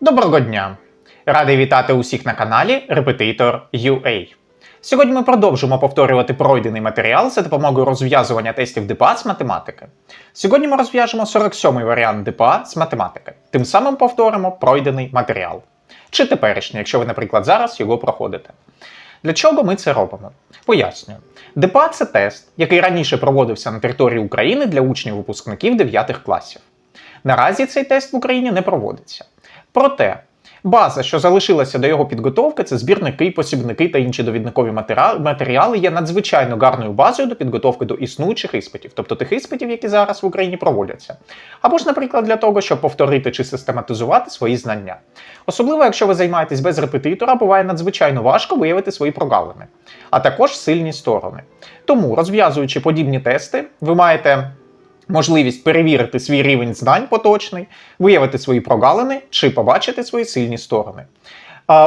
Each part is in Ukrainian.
Доброго дня! Радий вітати усіх на каналі Repetitor UA. Сьогодні ми продовжимо повторювати пройдений матеріал за допомогою розв'язування тестів ДПА з математики. Сьогодні ми розв'яжемо 47-й варіант ДПА з математики. Тим самим повторимо пройдений матеріал. Чи теперішній, якщо ви, наприклад, зараз його проходите. Для чого ми це робимо? Пояснюю. ДПА це тест, який раніше проводився на території України для учнів-випускників 9 класів. Наразі цей тест в Україні не проводиться. Проте база, що залишилася до його підготовки, це збірники, посібники та інші довідникові матеріали, є надзвичайно гарною базою до підготовки до існуючих іспитів, тобто тих іспитів, які зараз в Україні проводяться. Або ж, наприклад, для того, щоб повторити чи систематизувати свої знання. Особливо, якщо ви займаєтесь без репетитора, буває надзвичайно важко виявити свої прогалини, а також сильні сторони. Тому, розв'язуючи подібні тести, ви маєте можливість перевірити свій рівень знань поточний, виявити свої прогалини чи побачити свої сильні сторони.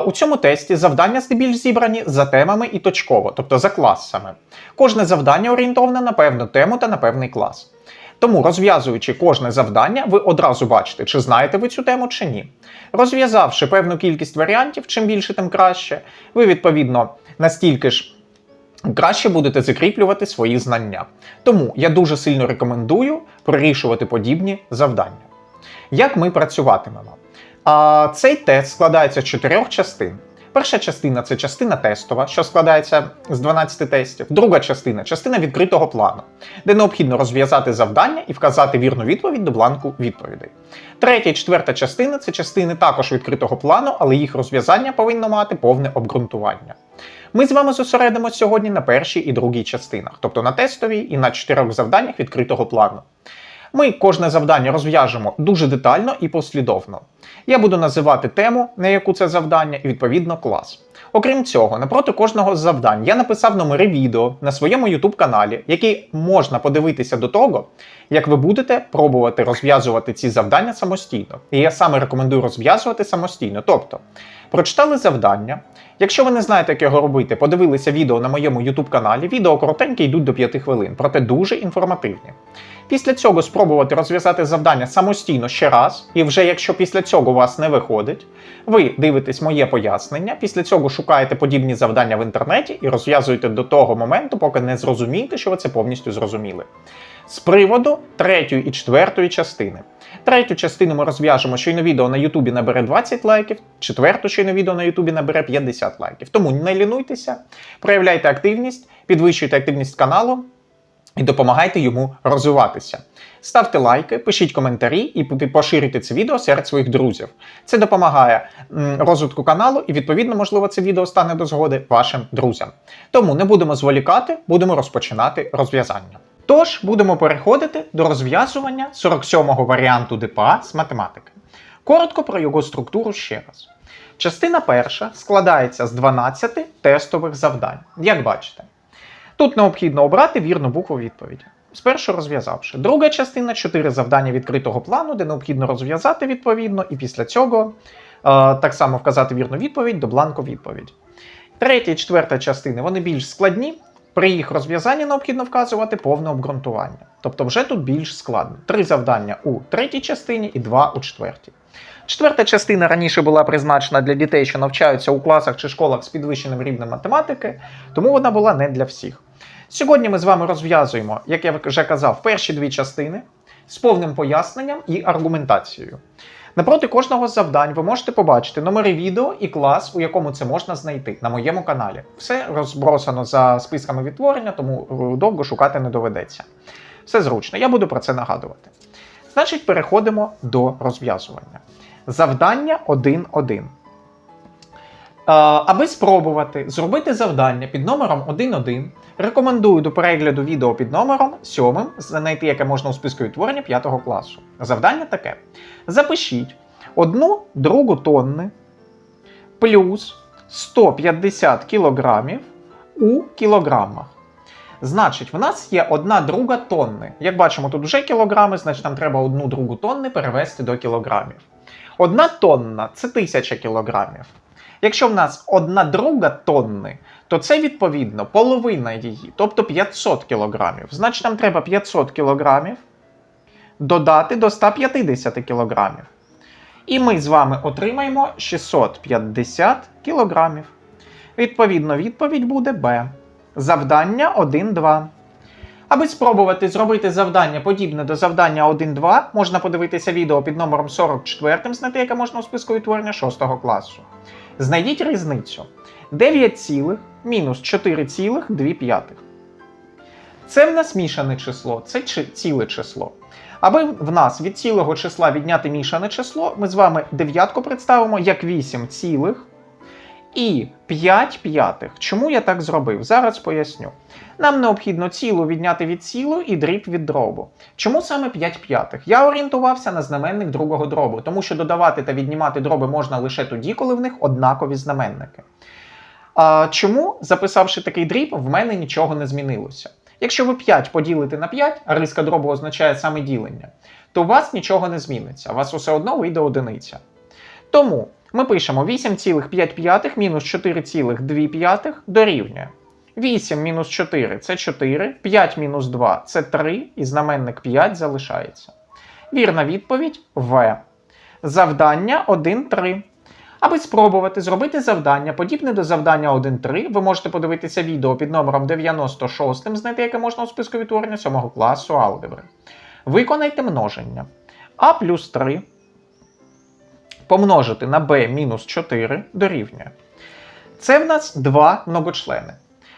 У цьому тесті завдання здебільш зібрані за темами і точково, тобто за класами. Кожне завдання орієнтоване на певну тему та на певний клас. Тому, розв'язуючи кожне завдання, ви одразу бачите, чи знаєте ви цю тему чи ні. Розв'язавши певну кількість варіантів, чим більше, тим краще, ви відповідно настільки ж краще будете закріплювати свої знання. Тому я дуже сильно рекомендую прорішувати подібні завдання. Як ми працюватимемо? А, цей тест складається з чотирьох частин. Перша частина це частина тестова, що складається з 12 тестів. Друга частина частина відкритого плану, де необхідно розв'язати завдання і вказати вірну відповідь до бланку відповідей. Третя і четверта частина це частини також відкритого плану, але їх розв'язання повинно мати повне обґрунтування. Ми з вами зосередимося сьогодні на першій і другій частинах, тобто на тестовій і на чотирьох завданнях відкритого плану. Ми кожне завдання розв'яжемо дуже детально і послідовно. Я буду називати тему, на яку це завдання, і відповідно клас. Окрім цього, напроти кожного з завдань я написав номери відео на своєму YouTube каналі, які можна подивитися до того, як ви будете пробувати розв'язувати ці завдання самостійно. І я саме рекомендую розв'язувати самостійно. Тобто, прочитали завдання. Якщо ви не знаєте, як його робити, подивилися відео на моєму YouTube каналі. Відео коротенькі йдуть до 5 хвилин, проте дуже інформативні. Після цього спробувати розв'язати завдання самостійно ще раз, і вже якщо після цього у вас не виходить, ви дивитесь моє пояснення, після цього шукаєте подібні завдання в інтернеті і розв'язуєте до того моменту, поки не зрозумієте, що ви це повністю зрозуміли. З приводу третьої і четвертої частини. Третю частину ми розв'яжемо, щойно відео на Ютубі набере 20 лайків, четверту щойно відео на Ютубі набере 50 лайків. Тому не лінуйтеся, проявляйте активність, підвищуйте активність каналу і допомагайте йому розвиватися. Ставте лайки, пишіть коментарі і поширюйте це відео серед своїх друзів. Це допомагає розвитку каналу, і відповідно, можливо, це відео стане до згоди вашим друзям. Тому не будемо зволікати, будемо розпочинати розв'язання. Тож будемо переходити до розв'язування 47-го варіанту ДПА з математики. Коротко про його структуру ще раз. Частина перша складається з 12 тестових завдань, як бачите. Тут необхідно обрати вірну букву відповіді. Спершу розв'язавши. Друга частина 4 завдання відкритого плану, де необхідно розв'язати відповідно, і після цього е, так само вказати вірну відповідь до бланку відповідь. Третя і четверта частини вони більш складні. При їх розв'язанні необхідно вказувати повне обґрунтування. Тобто вже тут більш складно. Три завдання у третій частині і два у четвертій. Четверта частина раніше була призначена для дітей, що навчаються у класах чи школах з підвищеним рівнем математики, тому вона була не для всіх. Сьогодні ми з вами розв'язуємо, як я вже казав, перші дві частини з повним поясненням і аргументацією. Напроти кожного з завдань ви можете побачити номери відео і клас, у якому це можна знайти на моєму каналі. Все розбросано за списками відтворення, тому е, довго шукати не доведеться. Все зручно, я буду про це нагадувати. Значить, переходимо до розв'язування. Завдання 1.1. Аби спробувати зробити завдання під номером 1.1, рекомендую до перегляду відео під номером 7, знайти яке можна у списку відтворення 5 класу. Завдання таке: запишіть одну другу тонни плюс 150 кілограмів у кілограмах. Значить, в нас є одна друга тонни. Як бачимо, тут вже кілограми, значить нам треба одну другу тонни перевести до кілограмів. Одна тонна це 1000 кілограмів. Якщо в нас одна друга тонни, то це відповідно половина її, тобто 500 кілограмів. Значить, нам треба 500 кілограмів додати до 150 кілограмів. І ми з вами отримаємо 650 кілограмів. Відповідно, відповідь буде Б. Завдання 1-2. Аби спробувати зробити завдання подібне до завдання 1-2, можна подивитися відео під номером 44, знайти яке можна у списку відтворення 6 класу. Знайдіть різницю. 9 цілих мінус 4,2. Це в нас мішане число, це ціле число. Аби в нас від цілого числа відняти мішане число, ми з вами дев'ятку представимо як 8 цілих і 5 п'ятих. Чому я так зробив? Зараз поясню. Нам необхідно цілу відняти від цілу і дріб від дробу. Чому саме 5 п'ятих? Я орієнтувався на знаменник другого дробу, тому що додавати та віднімати дроби можна лише тоді, коли в них однакові знаменники. А чому, записавши такий дріб, в мене нічого не змінилося? Якщо ви 5 поділите на 5, а риска дробу означає саме ділення, то у вас нічого не зміниться, у вас усе одно вийде одиниця. Тому ми пишемо 8,5 мінус 4,2 дорівнює. 8 мінус 4 це 4, 5 мінус 2 це 3, і знаменник 5 залишається. Вірна відповідь В. Завдання 1-3. Аби спробувати зробити завдання, подібне до завдання 1.3, ви можете подивитися відео під номером 96, знайти яке можна у списку відтворення 7 класу алгебри. Виконайте множення. А плюс 3 помножити на b мінус 4 дорівнює. Це в нас два многочлени.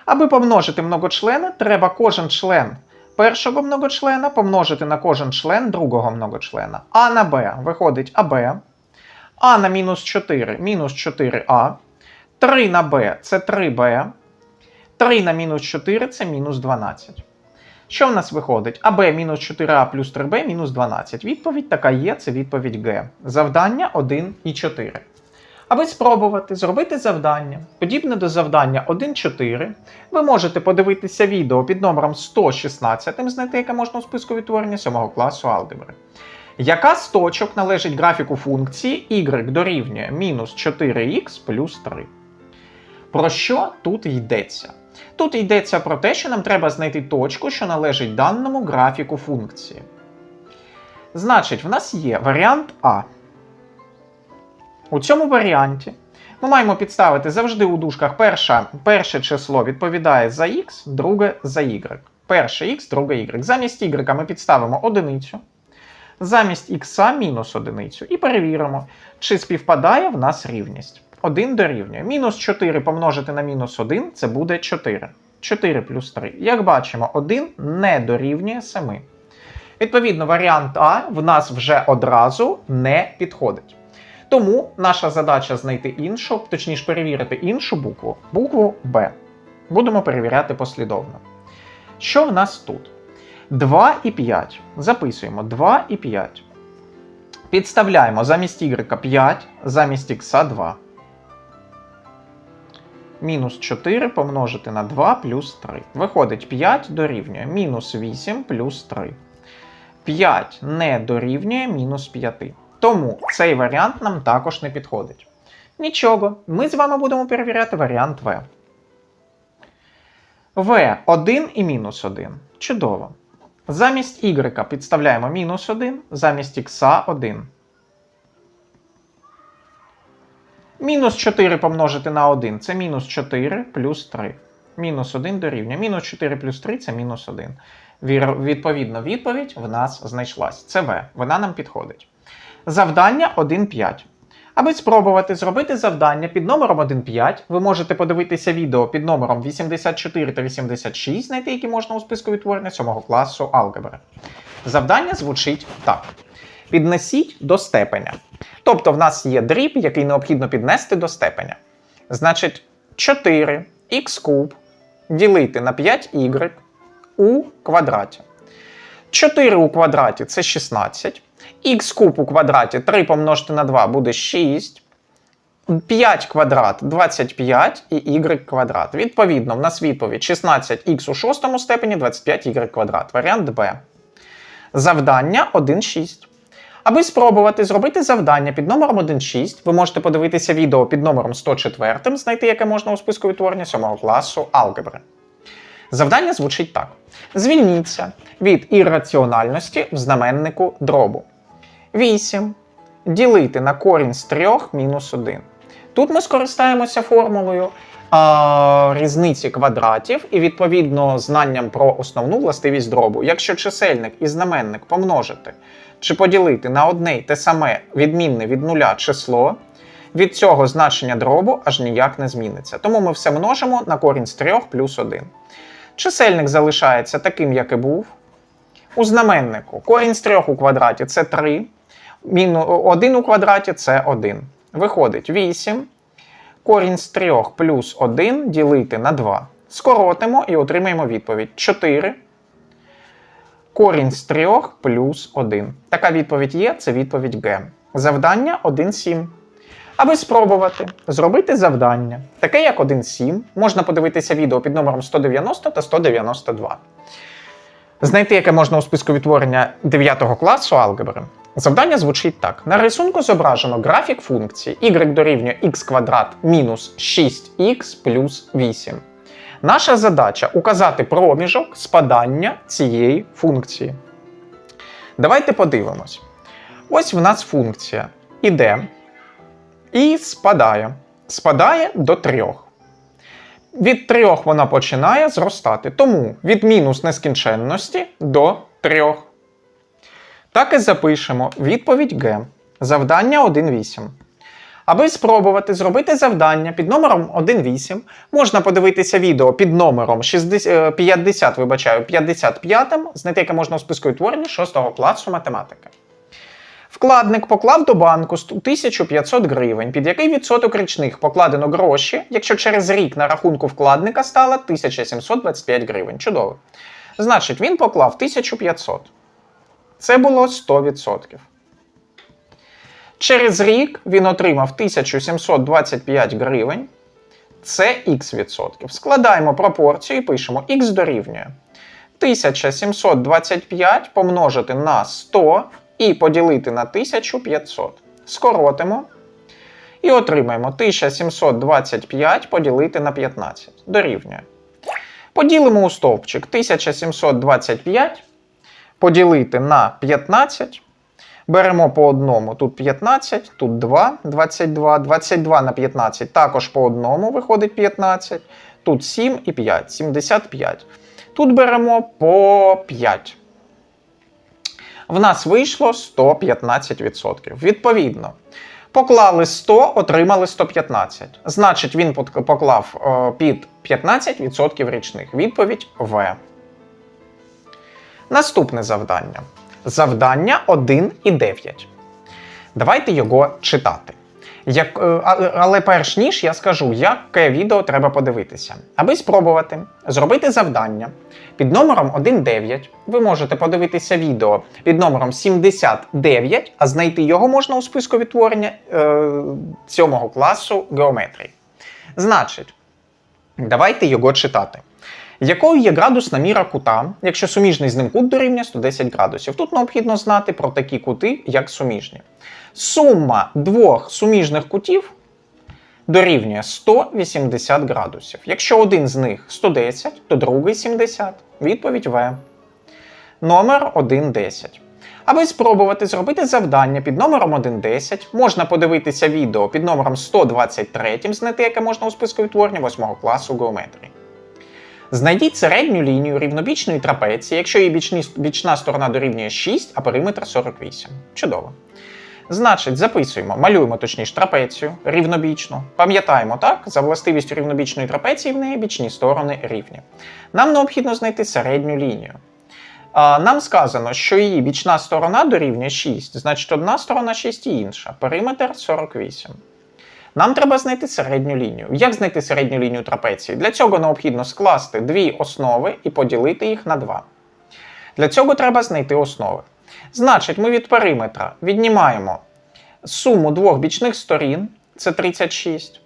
Аби помножити многочлени, треба кожен член першого многочлена помножити на кожен член другого многочлена. А на b виходить АБ. А на мінус 4 мінус 4а. 3 на b це 3b. 3 на мінус 4 це мінус 12. Що в нас виходить? АБ мінус 4а плюс 3b мінус 12. Відповідь така є, це відповідь Г. Завдання 1 і 4. Аби спробувати зробити завдання, подібне до завдання 1.4, ви можете подивитися відео під номером 116, знайти яке можна у списку відтворення 7 класу алгебри. Яка з точок належить графіку функції y дорівнює мінус 4х плюс 3? Про що тут йдеться? Тут йдеться про те, що нам треба знайти точку, що належить даному графіку функції. Значить, в нас є варіант А. У цьому варіанті ми маємо підставити завжди у дужках перша, перше число відповідає за х, друге за y. Перше х, друге y. Замість y ми підставимо одиницю. Замість х мінус одиницю. І перевіримо, чи співпадає в нас рівність. 1 дорівнює. Мінус 4 помножити на мінус 1 це буде 4. 4 плюс 3. Як бачимо, 1 не дорівнює 7. Відповідно, варіант А в нас вже одразу не підходить. Тому наша задача знайти іншу, точніше перевірити іншу букву, букву Б. Будемо перевіряти послідовно. Що в нас тут? 2 і 5. Записуємо 2 і 5. Підставляємо замість y 5, замість х 2. Мінус 4 помножити на 2 плюс 3. Виходить 5 дорівнює мінус 8 плюс 3. 5 не дорівнює мінус 5. Тому цей варіант нам також не підходить. Нічого, ми з вами будемо перевіряти варіант В. В 1 і мінус 1. Чудово. Замість y підставляємо мінус 1, замість х 1. Мінус 4 помножити на 1 це мінус 4 плюс 3. Мінус 1 дорівнює. Мінус 4 плюс 3 це мінус 1. Вір- Відповідно, відповідь в нас знайшлась. Це В. Вона нам підходить. Завдання 1.5. Аби спробувати зробити завдання під номером 1.5, ви можете подивитися відео під номером 84 та 86, знайти які можна у списку відтворення 7 класу алгебри. Завдання звучить так: піднесіть до степеня. Тобто в нас є дріб, який необхідно піднести до степеня. Значить, 4 х куб ділити на 5y у квадраті. 4 у квадраті це 16. Х куб у квадраті 3 помножити на 2 буде 6. 5 квадрат 25 і y квадрат. Відповідно, в нас відповідь 16х у шостому степені 25y квадрат. Варіант Б. Завдання 1.6. Аби спробувати зробити завдання під номером 1.6, ви можете подивитися відео під номером 104, знайти яке можна у списку відтворення 7 класу алгебри. Завдання звучить так: звільніться від ірраціональності в знаменнику дробу. 8 ділити на корінь з 3 мінус 1. Тут ми скористаємося формулою а, різниці квадратів і відповідно знанням про основну властивість дробу. Якщо чисельник і знаменник помножити чи поділити на одне й те саме відмінне від нуля число, від цього значення дробу аж ніяк не зміниться. Тому ми все множимо на корінь з 3 плюс 1. Чисельник залишається таким, як і був. У знаменнику корінь з 3 у квадраті це 3. Міну 1 у квадраті це 1. Виходить 8. Корінь з 3 плюс 1 ділити на 2. Скоротимо і отримаємо відповідь 4. Корінь з 3 плюс 1. Така відповідь є, це відповідь Г. Завдання 1,7. Аби спробувати зробити завдання, таке як 1,7, можна подивитися відео під номером 190 та 192. Знайти, яке можна у списку відтворення 9 класу алгебри. Завдання звучить так: на рисунку зображено графік функції y дорівнює x квадрат мінус 6х плюс 8. Наша задача указати проміжок спадання цієї функції. Давайте подивимось. Ось в нас функція іде і спадає. Спадає до 3. Від 3 вона починає зростати. Тому від мінус нескінченності до 3. Так і запишемо відповідь Г. Завдання 1.8. Аби спробувати зробити завдання під номером 1.8, можна подивитися відео під номером 60, 50, вибачаю, 55, знайти яке можна у списку відтворення 6 класу математики. Вкладник поклав до банку 1500 гривень, під який відсоток річних покладено гроші, якщо через рік на рахунку вкладника стало 1725 гривень. Чудово. Значить, він поклав 1500. Це було 100%. Через рік він отримав 1725 гривень. Це х відсотків. Складаємо пропорцію і пишемо х дорівнює 1725 помножити на 100 і поділити на 1500. Скоротимо. І отримаємо 1725 поділити на 15. Дорівнює. Поділимо у стовпчик 1725 поділити на 15. Беремо по одному. Тут 15, тут 2, 22, 22 на 15 також по одному виходить 15. Тут 7 і 5, 75. Тут беремо по 5. В нас вийшло 115%. Відповідно, поклали 100, отримали 115. Значить, він поклав е, під 15% річних. Відповідь В. Наступне завдання. Завдання 1,9. Давайте його читати. Як, е, але перш ніж я скажу, яке відео треба подивитися. Аби спробувати зробити завдання під номером 1.9, ви можете подивитися відео під номером 79, а знайти його можна у списку відтворення е, 7 класу геометрії. Значить, давайте його читати. Якою є градусна міра кута, якщо суміжний з ним кут дорівнює 110 градусів? Тут необхідно знати про такі кути, як суміжні. Сума двох суміжних кутів дорівнює 180 градусів. Якщо один з них 110, то другий 70. Відповідь В. Номер 1.10. Аби спробувати зробити завдання під номером 1.10, можна подивитися відео під номером 123, знайти яке можна у списку відтворення 8 класу геометрії. Знайдіть середню лінію рівнобічної трапеції, якщо її бічні, бічна сторона дорівнює 6, а периметр 48. Чудово. Значить, записуємо, малюємо точніше трапецію рівнобічну. Пам'ятаємо, так, за властивістю рівнобічної трапеції в неї бічні сторони рівні. Нам необхідно знайти середню лінію. Нам сказано, що її бічна сторона дорівнює 6, значить одна сторона 6 і інша. Периметр 48. Нам треба знайти середню лінію. Як знайти середню лінію трапеції? Для цього необхідно скласти дві основи і поділити їх на два. Для цього треба знайти основи. Значить, ми від периметра віднімаємо суму двох бічних сторін, це 36.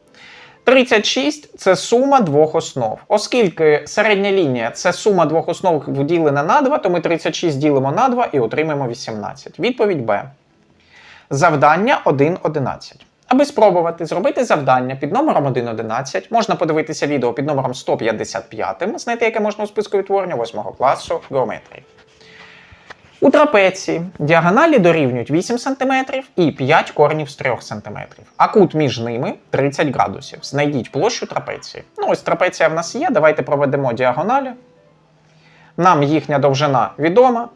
36 це сума двох основ. Оскільки середня лінія це сума двох основ поділена на 2, то ми 36 ділимо на 2 і отримаємо 18. Відповідь Б. Завдання 1.11. Аби спробувати зробити завдання під номером 1.11, можна подивитися відео під номером 155, знайти яке можна у списку відтворення 8 класу геометрії. У трапеції діагоналі дорівнюють 8 см і 5 коренів з 3 см, а кут між ними 30 градусів. Знайдіть площу трапеції. Ну, ось трапеція в нас є. Давайте проведемо діагоналі. Нам їхня довжина відома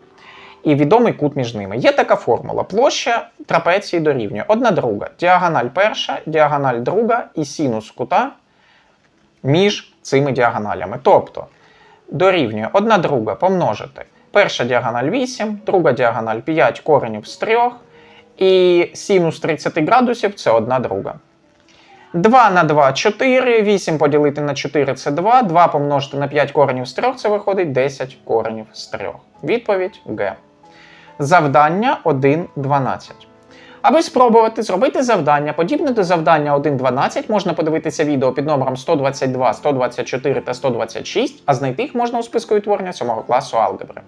і відомий кут між ними. Є така формула. Площа трапеції дорівнює одна друга. Діагональ перша, діагональ друга і синус кута між цими діагоналями. Тобто дорівнює одна друга помножити. Перша діагональ 8, друга діагональ 5 коренів з 3, і синус 30 градусів це одна друга. 2 на 2 4, 8 поділити на 4 це 2, 2 помножити на 5 коренів з 3 це виходить 10 коренів з 3. Відповідь Г. Завдання 1.12. Аби спробувати зробити завдання, подібне до завдання 1.12, можна подивитися відео під номером 122, 124 та 126, а знайти їх можна у списку відтворення 7 класу алгебри.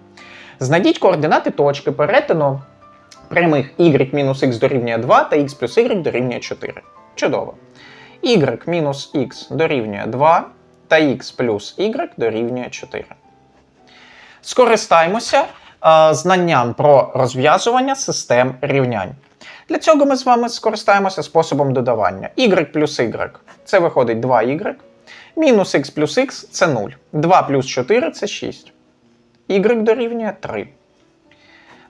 Знайдіть координати точки перетину прямих y-х дорівнює 2 та x плюс y дорівнює 4. Чудово. y мінус x дорівнює 2 та x плюс y дорівнює 4. Скористаємося знанням про розв'язування систем рівнянь. Для цього ми з вами скористаємося способом додавання. y плюс y це виходить 2y. Мінус x плюс x це 0. 2 плюс 4 це 6. y дорівнює 3.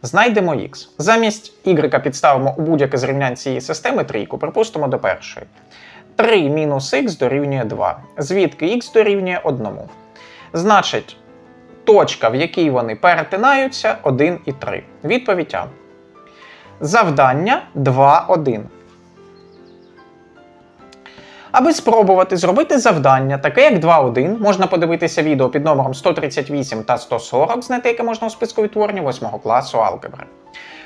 Знайдемо x. Замість y підставимо у будь-яке з рівнянь цієї системи трійку, припустимо до першої. 3 мінус х дорівнює 2. Звідки х дорівнює 1. Значить, точка, в якій вони перетинаються, 1 і 3. Відповідь А. Завдання 2.1. Аби спробувати зробити завдання, таке як 2.1, можна подивитися відео під номером 138 та 140, знайти яке можна у списку відтворення 8 класу алгебри.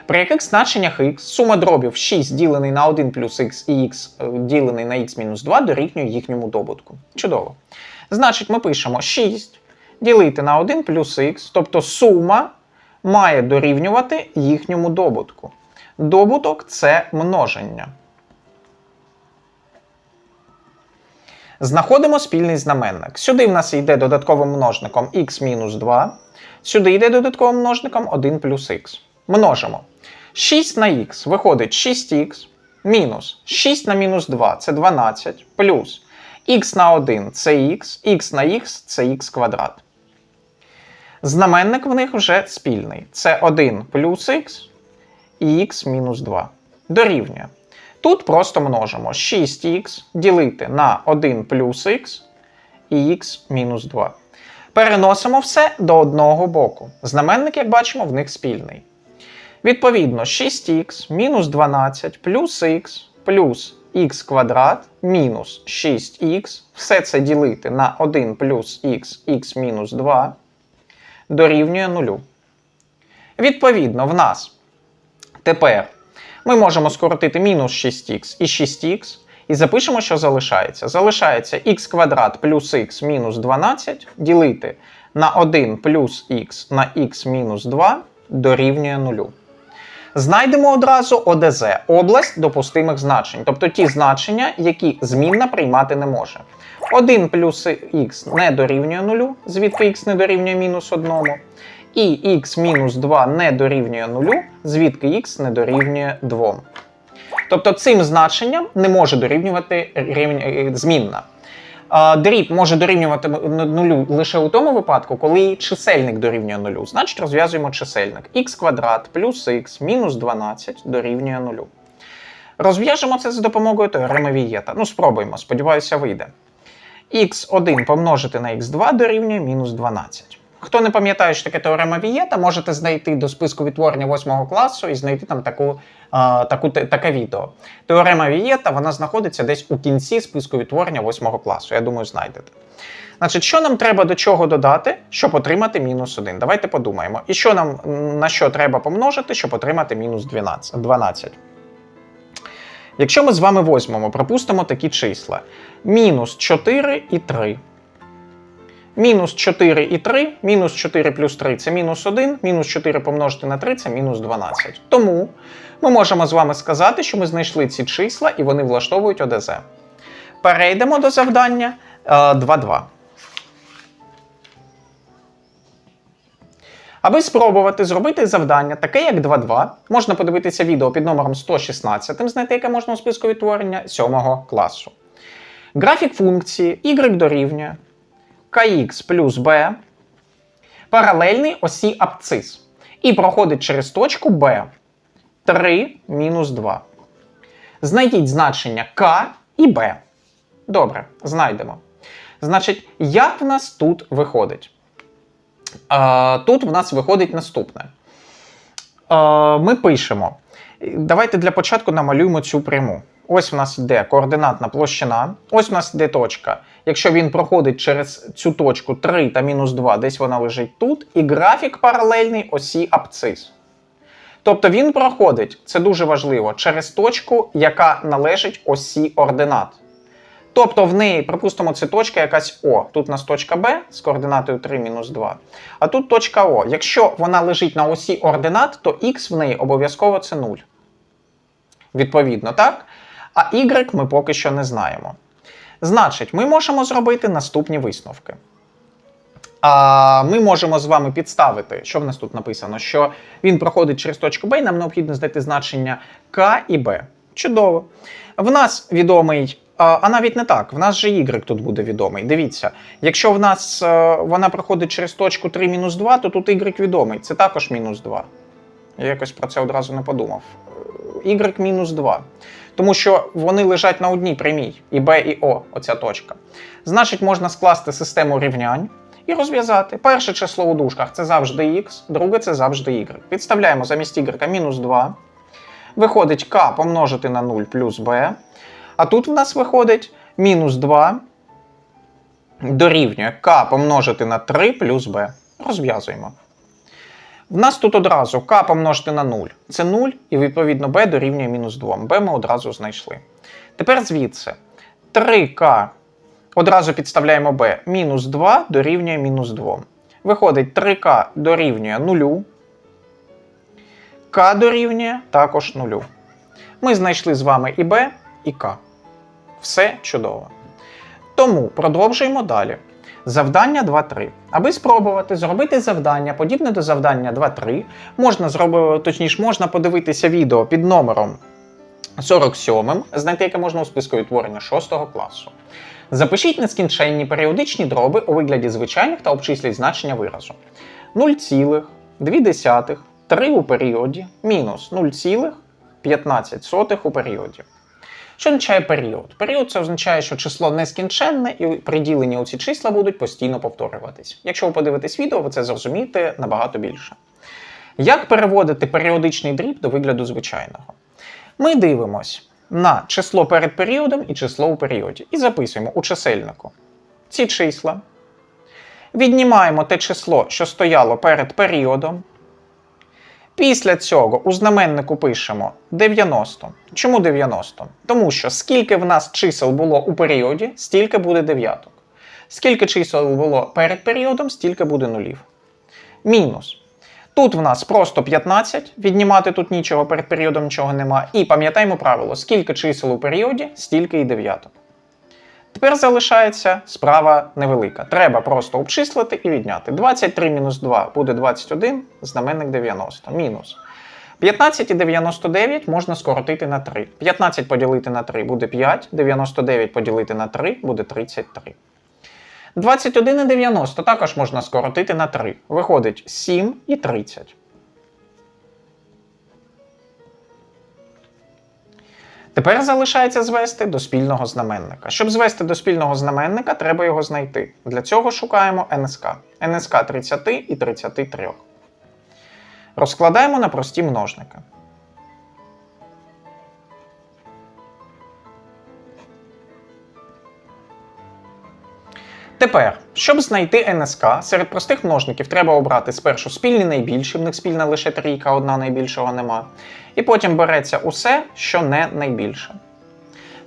При яких значеннях х сума дробів 6 ділений на 1 плюс х і х ділений на х мінус 2 дорівнює їхньому добутку. Чудово. Значить, ми пишемо 6 ділити на 1 плюс х, тобто сума має дорівнювати їхньому добутку. Добуток це множення. Знаходимо спільний знаменник. Сюди в нас йде додатковим множником х мінус 2. Сюди йде додатковим множником 1 плюс х. Множимо. 6 на х виходить 6х мінус 6 на мінус 2 це 12, плюс х на 1 це х, х на х це х квадрат. Знаменник в них вже спільний. Це 1 плюс х і х мінус 2. Дорівнює. Тут просто множимо 6х ділити на 1 плюс х і х мінус 2. Переносимо все до одного боку. Знаменник, як бачимо, в них спільний. Відповідно, 6х мінус 12 плюс х плюс х квадрат мінус 6х. Все це ділити на 1 плюс х, мінус 2 дорівнює 0. Відповідно, в нас тепер ми можемо скоротити мінус 6х і 6х, і запишемо, що залишається. Залишається х квадрат плюс х мінус 12 ділити на 1 плюс х на х мінус 2 дорівнює 0. Знайдемо одразу ОДЗ область допустимих значень, тобто ті значення, які змінна приймати не може. 1 плюс х не дорівнює 0, звідки х не дорівнює мінус 1. І х мінус 2 не дорівнює 0, звідки х не дорівнює 2. Тобто цим значенням не може дорівнювати рівня, е, змінна. Дріб може дорівнювати нулю лише у тому випадку, коли чисельник дорівнює нулю. Значить, розв'язуємо чисельник. х квадрат плюс х мінус 12 дорівнює нулю. Розв'яжемо це за допомогою теореми Вієта. Ну, спробуємо, сподіваюся, вийде. Х1 помножити на х2 дорівнює мінус 12. Хто не пам'ятає, що таке теорема Вієта, можете знайти до списку відтворення 8 класу і знайти там таку, а, таку, таке відео. Теорема Вієта вона знаходиться десь у кінці списку відтворення 8 класу. Я думаю, знайдете. Значить, що нам треба до чого додати, щоб отримати мінус 1? Давайте подумаємо. І що нам на що треба помножити, щоб отримати мінус 12? Якщо ми з вами возьмемо, припустимо такі числа: мінус 4 і 3. Мінус 4 і 3, мінус 4 плюс 3 це мінус 1, мінус 4 помножити на 3 це мінус 12. Тому ми можемо з вами сказати, що ми знайшли ці числа і вони влаштовують ОДЗ. Перейдемо до завдання 2.2. Аби спробувати зробити завдання, таке як 2.2, можна подивитися відео під номером 116, знайти яке можна у списку відтворення 7 класу. Графік функції y дорівнює kx плюс b паралельний осі абцис і проходить через точку b 3 мінус 2. Знайдіть значення k і b. Добре, знайдемо. Значить, як в нас тут виходить? Тут в нас виходить наступне. Ми пишемо. Давайте для початку намалюємо цю пряму. Ось в нас йде координатна площина. Ось в нас йде точка. Якщо він проходить через цю точку 3 та мінус 2, десь вона лежить тут, і графік паралельний осі абцис. Тобто він проходить, це дуже важливо, через точку, яка належить осі ординат. Тобто в неї, припустимо, це точка якась О. Тут у нас точка Б з координатою 3 мінус 2. А тут точка О. Якщо вона лежить на осі ординат, то Х в неї обов'язково це 0. Відповідно, так? А Y ми поки що не знаємо. Значить, ми можемо зробити наступні висновки. А ми можемо з вами підставити, що в нас тут написано, що він проходить через точку Б, і нам необхідно знайти значення К і Б. Чудово. В нас відомий, а навіть не так, в нас же Y тут буде відомий. Дивіться, якщо в нас е, вона проходить через точку 3 мінус 2, то тут Y відомий. Це також мінус 2. Я якось про це одразу не подумав. Е, Y мінус 2. Тому що вони лежать на одній прямій, і Б, і О, оця точка. Значить, можна скласти систему рівнянь і розв'язати. Перше число у дужках це завжди х, друге це завжди y. Підставляємо замість y мінус 2. Виходить k помножити на 0 плюс b. А тут в нас виходить мінус 2 дорівнює k помножити на 3 плюс b. Розв'язуємо. В нас тут одразу k помножити на 0. Це 0, і відповідно b дорівнює мінус 2. b ми одразу знайшли. Тепер звідси 3k Одразу підставляємо b. Мінус 2 дорівнює мінус 2. Виходить 3k дорівнює 0. К дорівнює також 0. Ми знайшли з вами і b, і k. Все чудово. Тому продовжуємо далі. Завдання 2.3. Аби спробувати зробити завдання, подібне до завдання 2.3, можна зробити, точніше, можна подивитися відео під номером 47, знайти яке можна у списку відтворення 6 класу. Запишіть нескінченні періодичні дроби у вигляді звичайних та обчисліть значення виразу. 0,2, 3 у періоді, мінус 0,15 у періоді. Що означає період? Період це означає, що число нескінченне і приділення у ці числа будуть постійно повторюватись. Якщо ви подивитесь відео, ви це зрозумієте набагато більше. Як переводити періодичний дріб до вигляду звичайного? Ми дивимось на число перед періодом і число у періоді. І записуємо у чисельнику ці числа. Віднімаємо те число, що стояло перед періодом. Після цього у знаменнику пишемо 90. Чому 90? Тому що скільки в нас чисел було у періоді, стільки буде дев'яток. Скільки чисел було перед періодом, стільки буде нулів. Мінус. Тут в нас просто 15, віднімати тут нічого, перед періодом нічого нема. І пам'ятаємо правило, скільки чисел у періоді, стільки і дев'яток. Тепер залишається справа невелика. Треба просто обчислити і відняти. 23 мінус 2 буде 21, знаменник 90. Мінус. 15 і 99 можна скоротити на 3. 15 поділити на 3 буде 5, 99 поділити на 3 буде 33. 21 і 90 також можна скоротити на 3. Виходить 7 і 30. Тепер залишається звести до спільного знаменника. Щоб звести до спільного знаменника, треба його знайти. Для цього шукаємо НСК. НСК 30 і 33. Розкладаємо на прості множники. Тепер, щоб знайти НСК, серед простих множників треба обрати спершу спільний найбільший, в них спільна лише трійка, одна найбільшого нема. І потім береться усе, що не найбільше.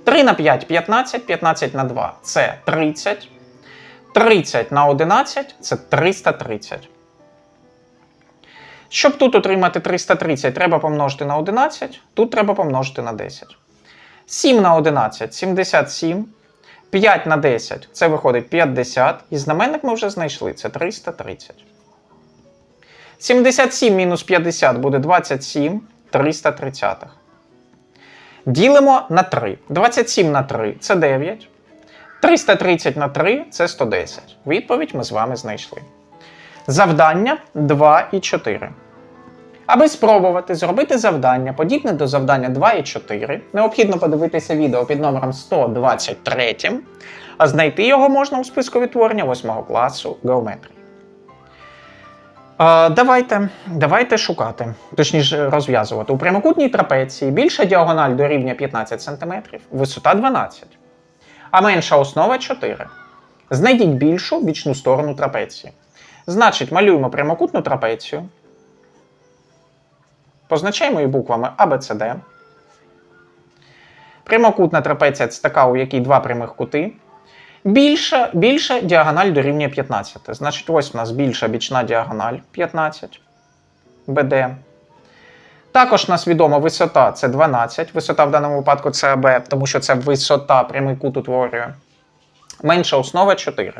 3 на 5 15, 15 на 2 це 30. 30 на 11 це 330. Щоб тут отримати 330, треба помножити на 11, тут треба помножити на 10. 7 на 11 77. 5 на 10 це виходить 50, і знаменник ми вже знайшли це 330. 77 мінус 50 буде 27 330. Ділимо на 3. 27 на 3 це 9. 330 на 3 це 110. Відповідь ми з вами знайшли. Завдання 2 і 4. Аби спробувати зробити завдання, подібне до завдання 2 і 4, необхідно подивитися відео під номером 123, а знайти його можна у списку відтворення 8 класу геометрії. Давайте, давайте шукати, точніше розв'язувати. У прямокутній трапеції більша діагональ дорівнює 15 см, висота 12, а менша основа 4. Знайдіть більшу бічну сторону трапеції. Значить, малюємо прямокутну трапецію. Позначаємо її буквами А. Прямокутна трапеція це така, у якій два прямих кути. Більша, більша діагональ дорівнює 15. Значить, ось у нас більша бічна діагональ 15 БД. Також у нас відома висота це 12. Висота в даному випадку це АБ, тому що це висота прямий кут утворює. Менша основа 4.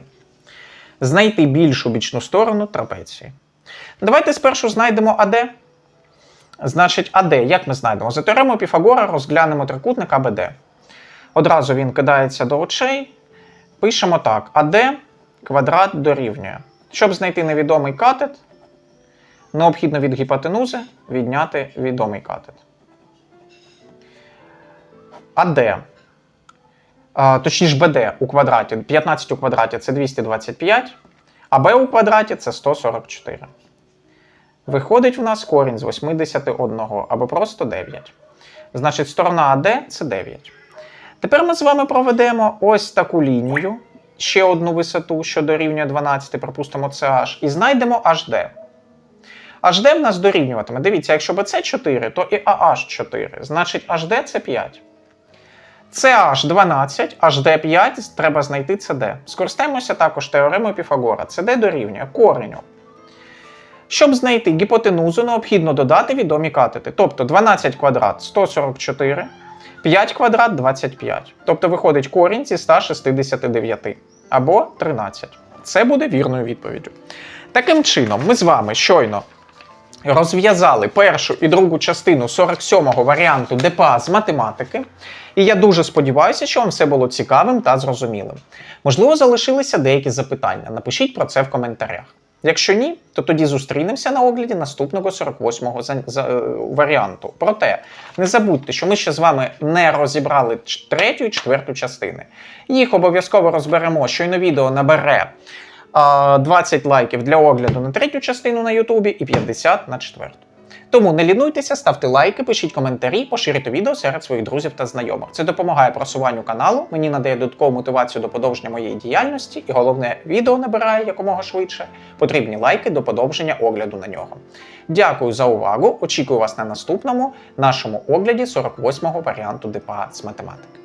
Знайти більшу бічну сторону трапеції. Давайте спершу знайдемо АД. Значить, АД, як ми знайдемо? За теоремою Піфагора розглянемо трикутник АБД. Одразу він кидається до очей. Пишемо так: АД квадрат дорівнює. Щоб знайти невідомий катет, необхідно від гіпотенузи відняти відомий катет. АД, точніше БД у квадраті, 15 у квадраті це 225, а Б у квадраті це 144. Виходить у нас корінь з 81 або просто 9. Значить, сторона АД це 9. Тепер ми з вами проведемо ось таку лінію, ще одну висоту, що дорівнює 12, припустимо, це H, і знайдемо HD. HD в нас дорівнюватиме. Дивіться, якщо BC 4, то і AH 4. Значить, HD це 5. CH 12, HD 5, треба знайти CD. Скористаємося також теоремою Піфагора. CD дорівнює кореню. Щоб знайти гіпотенузу, необхідно додати відомі катети. Тобто 12 квадрат 144, 5 квадрат 25. Тобто виходить корінь зі 169 або 13. Це буде вірною відповіддю. Таким чином, ми з вами щойно розв'язали першу і другу частину 47-го варіанту ДПА з математики. І я дуже сподіваюся, що вам все було цікавим та зрозумілим. Можливо, залишилися деякі запитання. Напишіть про це в коментарях. Якщо ні, то тоді зустрінемося на огляді наступного 48-го за- за- е, варіанту. Проте не забудьте, що ми ще з вами не розібрали третю і четверту частини. Їх обов'язково розберемо, щойно відео набере а, 20 лайків для огляду на третю частину на Ютубі і 50 на четверту. Тому не лінуйтеся, ставте лайки, пишіть коментарі, поширюйте відео серед своїх друзів та знайомих. Це допомагає просуванню каналу, мені надає додаткову мотивацію до подовження моєї діяльності, і головне, відео набирає якомога швидше. Потрібні лайки до подовження огляду на нього. Дякую за увагу. Очікую вас на наступному нашому огляді 48-го варіанту ДПА з математики.